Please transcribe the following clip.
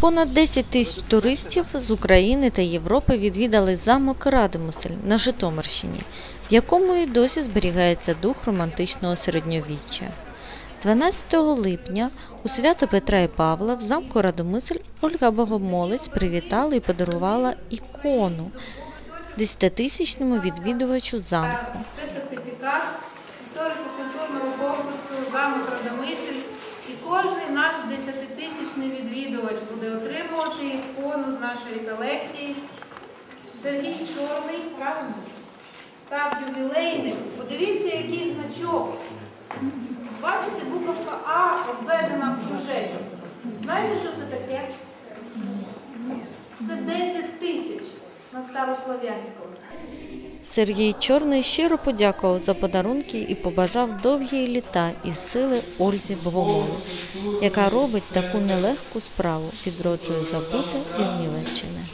Понад 10 тисяч туристів з України та Європи відвідали замок Радомисель на Житомирщині, в якому і досі зберігається дух романтичного середньовіччя. 12 липня у свято Петра і Павла в замку Радомисель Ольга Богомолець привітала і подарувала ікону 10-тисячному відвідувачу замку. Це сертифікат історико-культурного комплексу замок Радомисель. І кожен наш десятитисячний відвідувач буде отримувати ікону з нашої колекції. Сергій Чорний, правильно? Став ювілейним. Подивіться, який значок. Бачите, буковка А обведена в кружечок. Знаєте, що це таке? Це 10 тисяч на старослов'янському. Сергій Чорний щиро подякував за подарунки і побажав довгі літа і сили Ользі Богомолець, яка робить таку нелегку справу, відроджує забуте і знівечене.